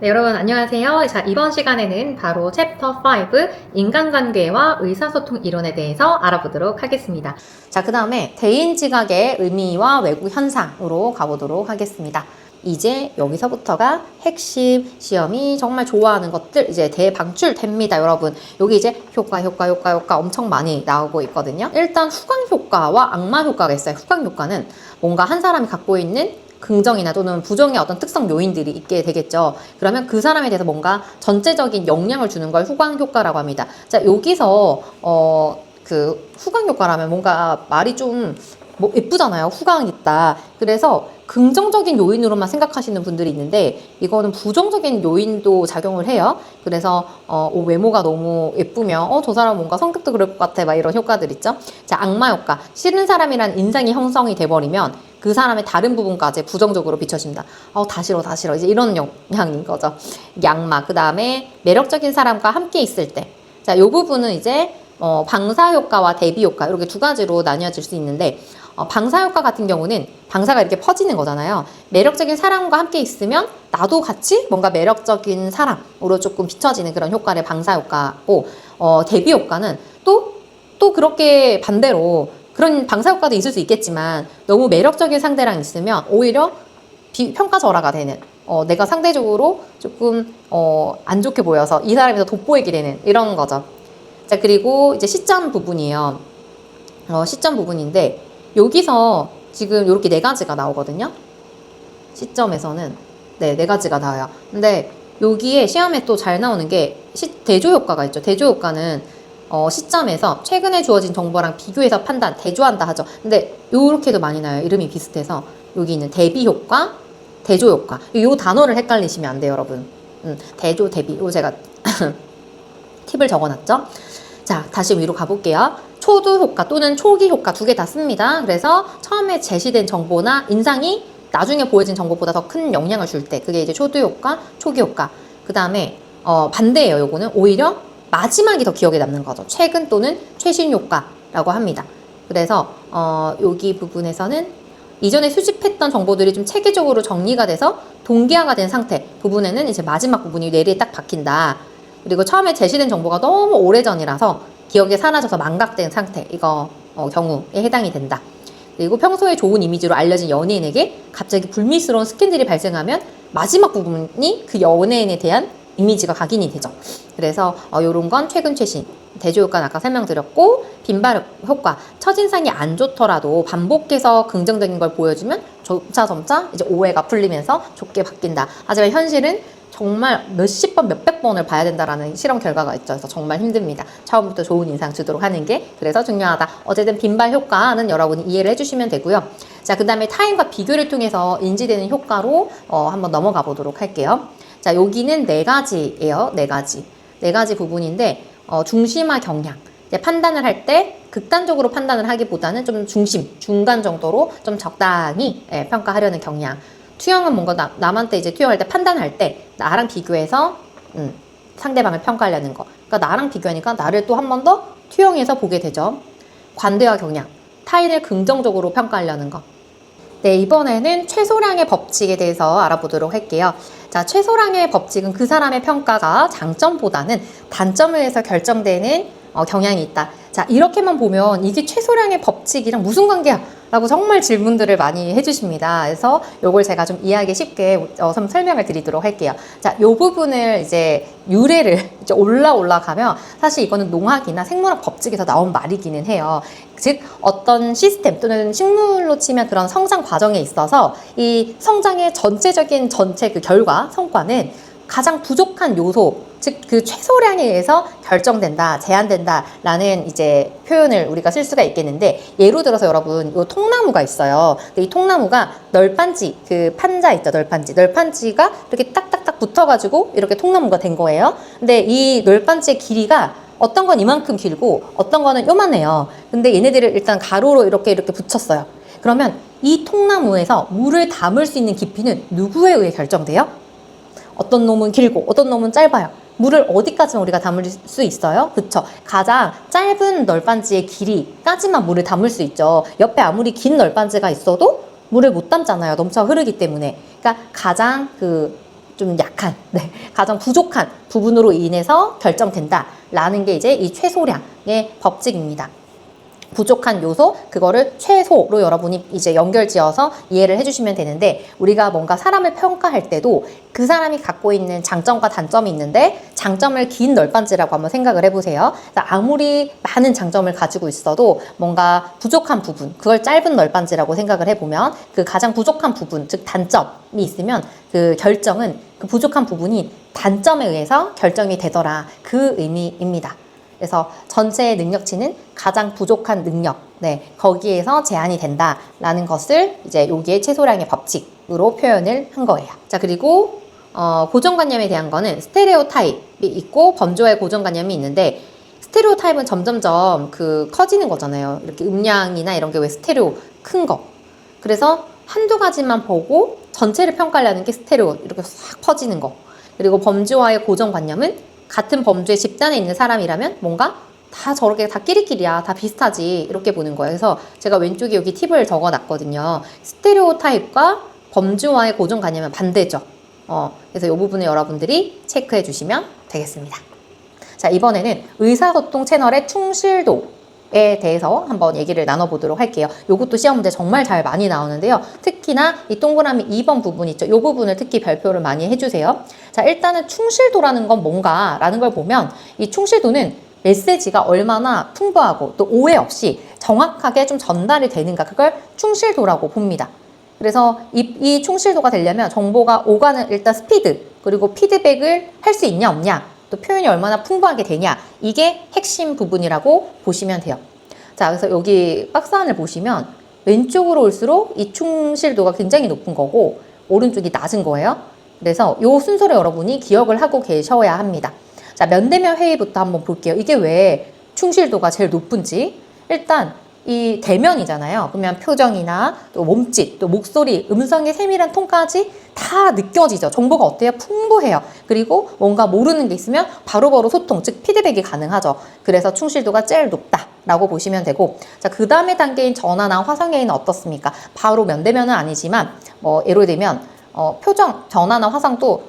네, 여러분 안녕하세요. 자, 이번 시간에는 바로 챕터 5 인간관계와 의사소통 이론에 대해서 알아보도록 하겠습니다. 자, 그 다음에 대인 지각의 의미와 외부 현상으로 가보도록 하겠습니다. 이제 여기서부터가 핵심 시험이 정말 좋아하는 것들 이제 대방출됩니다, 여러분. 여기 이제 효과, 효과, 효과, 효과 엄청 많이 나오고 있거든요. 일단 후광 효과와 악마 효과가 있어요. 후광 효과는 뭔가 한 사람이 갖고 있는 긍정이나 또는 부정의 어떤 특성 요인들이 있게 되겠죠. 그러면 그 사람에 대해서 뭔가 전체적인 영향을 주는 걸 후광 효과라고 합니다. 자, 여기서 어, 그 후광 효과라면 뭔가 말이 좀 뭐 예쁘잖아요. 후광 있다. 그래서 긍정적인 요인으로만 생각하시는 분들이 있는데 이거는 부정적인 요인도 작용을 해요. 그래서 어, 오, 외모가 너무 예쁘면 어, 저 사람 뭔가 성격도 그럴 것 같아. 막 이런 효과들 있죠. 자, 악마 효과. 싫은 사람이란 인상이 형성이 돼버리면 그 사람의 다른 부분까지 부정적으로 비춰집니다. 어, 다 싫어, 다 싫어. 이제 이런 영향인 거죠. 양마. 그 다음에 매력적인 사람과 함께 있을 때. 자, 요 부분은 이제 어, 방사 효과와 대비 효과 이렇게 두 가지로 나뉘어질 수 있는데 어, 방사 효과 같은 경우는 방사가 이렇게 퍼지는 거잖아요. 매력적인 사람과 함께 있으면 나도 같이 뭔가 매력적인 사람으로 조금 비춰지는 그런 효과를 방사 효과고 어, 대비 효과는 또 또 그렇게 반대로 그런 방사 효과도 있을 수 있겠지만 너무 매력적인 상대랑 있으면 오히려 비, 평가 절하가 되는 어, 내가 상대적으로 조금 어, 안 좋게 보여서 이 사람이 더 돋보이게 되는 이런 거죠. 자 그리고 이제 시점 부분이에요. 어, 시점 부분인데 여기서 지금 이렇게 네 가지가 나오거든요. 시점에서는 네, 네 가지가 나와요. 근데 여기에 시험에 또 잘 나오는 게 시, 대조 효과가 있죠. 대조 효과는 어, 시점에서 최근에 주어진 정보랑 비교해서 판단, 대조한다 하죠. 근데 요렇게도 많이 나요. 이름이 비슷해서 여기 있는 대비 효과, 대조 효과. 요 단어를 헷갈리시면 안 돼요, 여러분. 음, 대조, 대비. 요 제가 팁을 적어놨죠. 자, 다시 위로 가볼게요. 초두 효과 또는 초기 효과 두 개 다 씁니다. 그래서 처음에 제시된 정보나 인상이 나중에 보여진 정보보다 더 큰 영향을 줄 때, 그게 이제 초두 효과, 초기 효과. 그 다음에 어, 반대예요. 요거는 오히려 마지막이 더 기억에 남는 거죠. 최근 또는 최신 효과라고 합니다. 그래서 어, 여기 부분에서는 이전에 수집했던 정보들이 좀 체계적으로 정리가 돼서 동기화가 된 상태 부분에는 이제 마지막 부분이 뇌리에 딱 박힌다. 그리고 처음에 제시된 정보가 너무 오래전이라서 기억에 사라져서 망각된 상태 이거 어, 경우에 해당이 된다. 그리고 평소에 좋은 이미지로 알려진 연예인에게 갑자기 불미스러운 스캔들이 발생하면 마지막 부분이 그 연예인에 대한 이미지가 각인이 되죠. 그래서 어, 이런 건 최근 최신 대조 효과는 아까 설명드렸고 빈발 효과 첫인상이 안 좋더라도 반복해서 긍정적인 걸 보여주면 점차 점차 이제 오해가 풀리면서 좋게 바뀐다. 하지만 현실은 정말 몇십 번, 몇백 번을 봐야 된다라는 실험 결과가 있죠. 그래서 정말 힘듭니다. 처음부터 좋은 인상 주도록 하는 게 그래서 중요하다. 어쨌든 빈발 효과는 여러분이 이해를 해주시면 되고요. 자, 그 다음에 타인과 비교를 통해서 인지되는 효과로 어, 한번 넘어가 보도록 할게요. 자, 여기는 네 가지예요. 네 가지. 네 가지 부분인데 어, 중심화 경향. 이제 판단을 할 때 극단적으로 판단을 하기보다는 좀 중심, 중간 정도로 좀 적당히 예, 평가하려는 경향. 투영은 뭔가 나, 남한테 이제 투영할 때 판단할 때 나랑 비교해서 음, 상대방을 평가하려는 거. 그러니까 나랑 비교하니까 나를 또 한 번 더 투영해서 보게 되죠. 관대화 경향. 타인을 긍정적으로 평가하려는 거. 네, 이번에는 최소량의 법칙에 대해서 알아보도록 할게요. 자, 최소량의 법칙은 그 사람의 평가가 장점보다는 단점에 의해서 결정되는 어, 경향이 있다. 자, 이렇게만 보면 이게 최소량의 법칙이랑 무슨 관계야? 라고 정말 질문들을 많이 해주십니다. 그래서 요걸 제가 좀 이해하기 쉽게 어, 좀 설명을 드리도록 할게요. 자, 요 부분을 이제 유래를 이제 올라 올라가면 사실 이거는 농학이나 생물학 법칙에서 나온 말이기는 해요. 즉 어떤 시스템 또는 식물로 치면 그런 성장 과정에 있어서 이 성장의 전체적인 전체 그 결과 성과는 가장 부족한 요소 즉 그 최소량에 의해서 결정된다 제한된다라는 이제 표현을 우리가 쓸 수가 있겠는데 예로 들어서 여러분 요 통나무가 있어요 이 통나무가 널판지 그 판자 있죠 널판지 널판지가 이렇게 딱딱딱 붙어가지고 이렇게 통나무가 된 거예요 근데 이 널판지의 길이가 어떤 건 이만큼 길고 어떤 거는 요만해요. 근데 얘네들을 일단 가로로 이렇게 이렇게 붙였어요. 그러면 이 통나무에서 물을 담을 수 있는 깊이는 누구에 의해 결정돼요? 어떤 놈은 길고 어떤 놈은 짧아요. 물을 어디까지만 우리가 담을 수 있어요? 그쵸? 가장 짧은 널빤지의 길이까지만 물을 담을 수 있죠. 옆에 아무리 긴 널빤지가 있어도 물을 못 담잖아요. 넘쳐 흐르기 때문에. 그러니까 가장 그 좀 약한, 네, 가장 부족한 부분으로 인해서 결정된다라는 게 이제 이 최소량의 법칙입니다. 부족한 요소 그거를 최소로 여러분이 이제 연결지어서 이해를 해주시면 되는데 우리가 뭔가 사람을 평가할 때도 그 사람이 갖고 있는 장점과 단점이 있는데 장점을 긴 널빤지라고 한번 생각을 해보세요. 그러니까 아무리 많은 장점을 가지고 있어도 뭔가 부족한 부분 그걸 짧은 널빤지라고 생각을 해보면 그 가장 부족한 부분 즉 단점이 있으면 그 결정은 그 부족한 부분이 단점에 의해서 결정이 되더라 그 의미입니다. 그래서 전체의 능력치는 가장 부족한 능력, 네, 거기에서 제한이 된다라는 것을 이제 여기에 최소량의 법칙으로 표현을 한 거예요. 자, 그리고 어, 고정관념에 대한 거는 스테레오 타입이 있고 범조의 고정관념이 있는데 스테레오 타입은 점점점 그 커지는 거잖아요. 이렇게 음량이나 이런 게 왜 스테레오 큰 거. 그래서 한두 가지만 보고 전체를 평가하려는 게 스테레오 이렇게 싹 퍼지는 거. 그리고 범주와의 고정관념은 같은 범주의 집단에 있는 사람이라면 뭔가 다 저렇게 다 끼리끼리야 다 비슷하지 이렇게 보는 거예요. 그래서 제가 왼쪽에 여기 팁을 적어놨거든요. 스테레오 타입과 범주와의 고정관념은 반대죠. 어, 그래서 이 부분을 여러분들이 체크해 주시면 되겠습니다. 자, 이번에는 의사소통 채널의 충실도 에 대해서 한번 얘기를 나눠보도록 할게요. 요것도 시험 문제 정말 잘 많이 나오는데요. 특히나 이 동그라미 2번 부분 있죠. 요 부분을 특히 별표를 많이 해주세요. 자, 일단은 충실도라는 건 뭔가라는 걸 보면 이 충실도는 메시지가 얼마나 풍부하고 또 오해 없이 정확하게 좀 전달이 되는가 그걸 충실도라고 봅니다. 그래서 이, 이 충실도가 되려면 정보가 오가는 일단 스피드 그리고 피드백을 할 수 있냐 없냐 또 표현이 얼마나 풍부하게 되냐 이게 핵심 부분이라고 보시면 돼요. 자 그래서 여기 박스 안을 보시면 왼쪽으로 올수록 이 충실도가 굉장히 높은 거고 오른쪽이 낮은 거예요. 그래서 요 순서를 여러분이 기억을 하고 계셔야 합니다. 자 면대면 회의부터 한번 볼게요. 이게 왜 충실도가 제일 높은지 일단 이 대면이잖아요. 그러면 표정이나 또 몸짓, 또 목소리, 음성의 세밀한 톤까지 다 느껴지죠. 정보가 어때요? 풍부해요. 그리고 뭔가 모르는 게 있으면 바로 바로 소통, 즉 피드백이 가능하죠. 그래서 충실도가 제일 높다 라고 보시면 되고, 자, 그 다음에 단계인 전화나 화상회의는 어떻습니까? 바로 면대면은 아니지만, 뭐, 예를 들면, 어, 표정, 전화나 화상도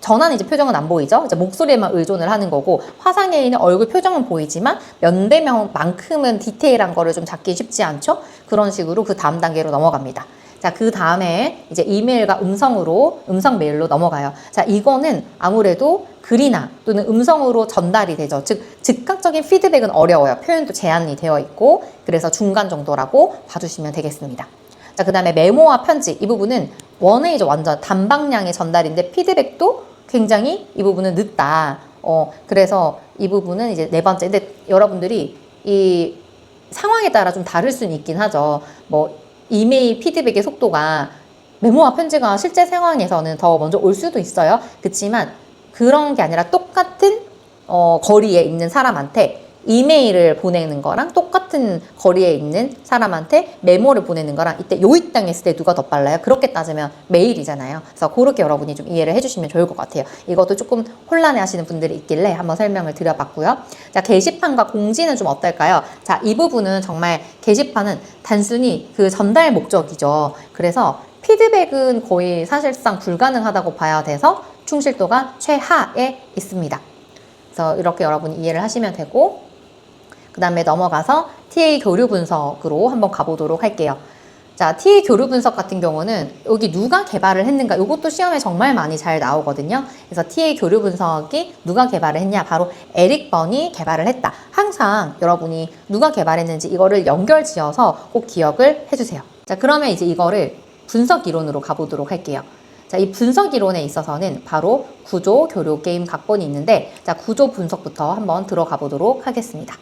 전화는 이제 표정은 안 보이죠. 이제 목소리에만 의존을 하는 거고 화상회의는 얼굴 표정은 보이지만 면대면만큼은 디테일한 거를 좀 잡기 쉽지 않죠. 그런 식으로 그 다음 단계로 넘어갑니다. 자, 그 다음에 이제 이메일과 음성으로, 음성 메일로 넘어가요. 자, 이거는 아무래도 글이나 또는 음성으로 전달이 되죠. 즉, 즉각적인 피드백은 어려워요. 표현도 제한이 되어 있고, 그래서 중간 정도라고 봐주시면 되겠습니다. 자, 그 다음에 메모와 편지. 이 부분은 원웨이죠. 완전 단방량의 전달인데 피드백도 굉장히 이 부분은 늦다. 어, 그래서 이 부분은 이제 네 번째. 근데 여러분들이 이 상황에 따라 좀 다를 수는 있긴 하죠. 뭐, 이메일 피드백의 속도가 메모와 편지가 실제 상황에서는 더 먼저 올 수도 있어요. 그렇지만 그런 게 아니라 똑같은 어, 거리에 있는 사람한테 이메일을 보내는 거랑 똑같은 거리에 있는 사람한테 메모를 보내는 거랑 이때 요입당 했을 때 누가 더 빨라요? 그렇게 따지면 메일이잖아요. 그래서 그렇게 여러분이 좀 이해를 해주시면 좋을 것 같아요. 이것도 조금 혼란해 하시는 분들이 있길래 한번 설명을 드려봤고요. 자, 게시판과 공지는 좀 어떨까요? 자, 이 부분은 정말 게시판은 단순히 그 전달 목적이죠. 그래서 피드백은 거의 사실상 불가능하다고 봐야 돼서 충실도가 최하에 있습니다. 그래서 이렇게 여러분이 이해를 하시면 되고 그 다음에 넘어가서 TA 교류 분석으로 한번 가보도록 할게요. 자, TA 교류 분석 같은 경우는 여기 누가 개발을 했는가 이것도 시험에 정말 많이 잘 나오거든요. 그래서 TA 교류 분석이 누가 개발을 했냐 바로 에릭 번이 개발을 했다. 항상 여러분이 누가 개발했는지 이거를 연결 지어서 꼭 기억을 해주세요. 자, 그러면 이제 이거를 분석 이론으로 가보도록 할게요. 자, 이 분석 이론에 있어서는 바로 구조, 교류, 게임 각본이 있는데, 자, 구조 분석부터 한번 들어가 보도록 하겠습니다.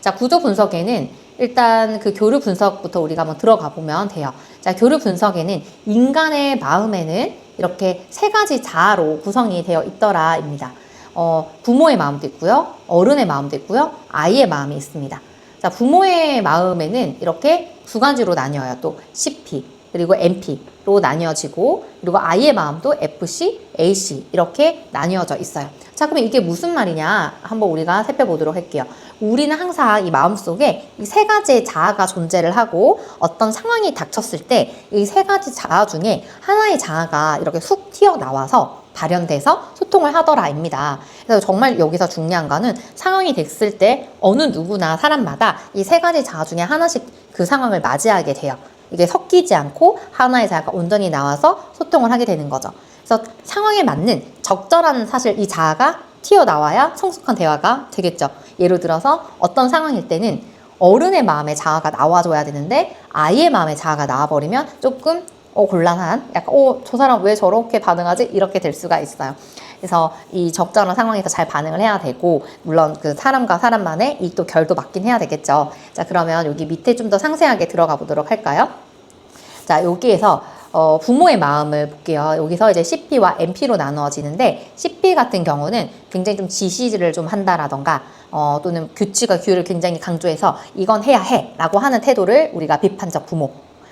자, 구조 분석에는 일단 그 교류 분석부터 우리가 한번 들어가 보면 돼요. 자, 교류 분석에는 인간의 마음에는 이렇게 세 가지 자아로 구성이 되어 있더라입니다. 어, 부모의 마음도 있고요, 어른의 마음도 있고요, 아이의 마음이 있습니다. 자, 부모의 마음에는 이렇게 두 가지로 나뉘어요. 또 CP, 그리고 MP로 나뉘어지고 그리고 아이의 마음도 FC, AC 이렇게 나뉘어져 있어요. 자, 그러면 이게 무슨 말이냐? 한번 우리가 살펴보도록 할게요. 우리는 항상 이 마음속에 이 세 가지의 자아가 존재를 하고 어떤 상황이 닥쳤을 때 이 세 가지 자아 중에 하나의 자아가 이렇게 훅 튀어나와서 발현돼서 소통을 하더라입니다. 그래서 정말 여기서 중요한 거는 상황이 됐을 때 어느 누구나 사람마다 이 세 가지 자아 중에 하나씩 그 상황을 맞이하게 돼요. 이게 섞이지 않고 하나의 자아가 온전히 나와서 소통을 하게 되는 거죠. 그래서 상황에 맞는 적절한 사실 이 자아가 튀어나와야 성숙한 대화가 되겠죠. 예를 들어서 어떤 상황일 때는 어른의 마음의 자아가 나와줘야 되는데 아이의 마음의 자아가 나와버리면 조금 어, 곤란한 약간 어, 저 사람 왜 저렇게 반응하지? 이렇게 될 수가 있어요. 그래서 이 적절한 상황에서 잘 반응을 해야 되고 물론 그 사람과 사람만의 이 또 결도 맞긴 해야 되겠죠. 자 그러면 여기 밑에 좀 더 상세하게 들어가 보도록 할까요? 자 여기에서 어, 부모의 마음을 볼게요. 여기서 이제 CP와 MP로 나누어지는데 CP 같은 경우는 굉장히 좀 지시를 좀 한다라던가 어, 또는 규칙과 규율을 굉장히 강조해서 이건 해야 해라고 하는 태도를 우리가 비판적 부모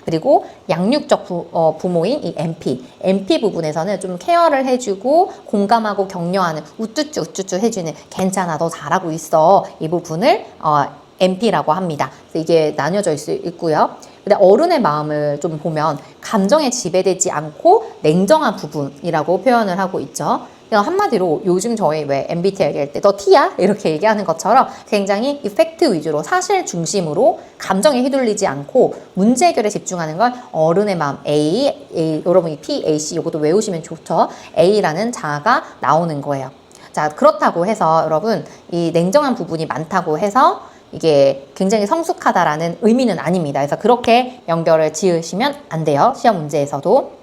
그리고 양육적 부, 어, 부모인 이 MP, MP 부분에서는 좀 케어를 해주고 공감하고 격려하는 우쭈쭈 우쭈쭈 해주는 괜찮아 너 잘하고 있어 이 부분을 어, MP라고 합니다. 이게 나뉘어져 있, 있고요. 근데 어른의 마음을 좀 보면 감정에 지배되지 않고 냉정한 부분이라고 표현을 하고 있죠. 그냥 한마디로 요즘 저희 왜 MBTI 얘기할 때 너 T야? 이렇게 얘기하는 것처럼 굉장히 이 팩트 위주로 사실 중심으로 감정에 휘둘리지 않고 문제 해결에 집중하는 걸 어른의 마음 A, A 여러분 이 P, A, C 이것도 외우시면 좋죠. A라는 자아가 나오는 거예요. 자 그렇다고 해서 여러분 이 냉정한 부분이 많다고 해서 이게 굉장히 성숙하다라는 의미는 아닙니다. 그래서 그렇게 연결을 지으시면 안 돼요. 시험 문제에서도.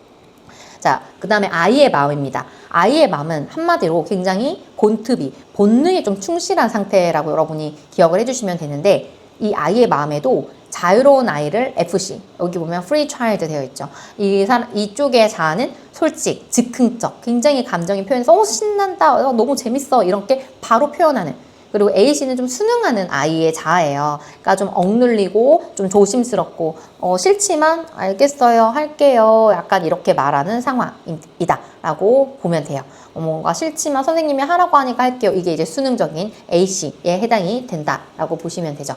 자, 그 다음에 아이의 마음입니다. 아이의 마음은 한마디로 굉장히 본투비, 본능에 좀 충실한 상태라고 여러분이 기억을 해주시면 되는데, 이 아이의 마음에도 자유로운 아이를 FC, 여기 보면 free child 되어 있죠. 이 사람, 이쪽의 자아는 솔직, 즉흥적, 굉장히 감정이 표현해서, 어, 신난다, 어, 너무 재밌어, 이렇게 바로 표현하는. 그리고 A씨는 좀 순응하는 아이의 자아예요. 그러니까 좀 억눌리고 좀 조심스럽고 어, 싫지만 알겠어요, 할게요. 약간 이렇게 말하는 상황이다라고 보면 돼요. 어, 뭔가 싫지만 선생님이 하라고 하니까 할게요. 이게 이제 수능적인 A씨에 해당이 된다라고 보시면 되죠.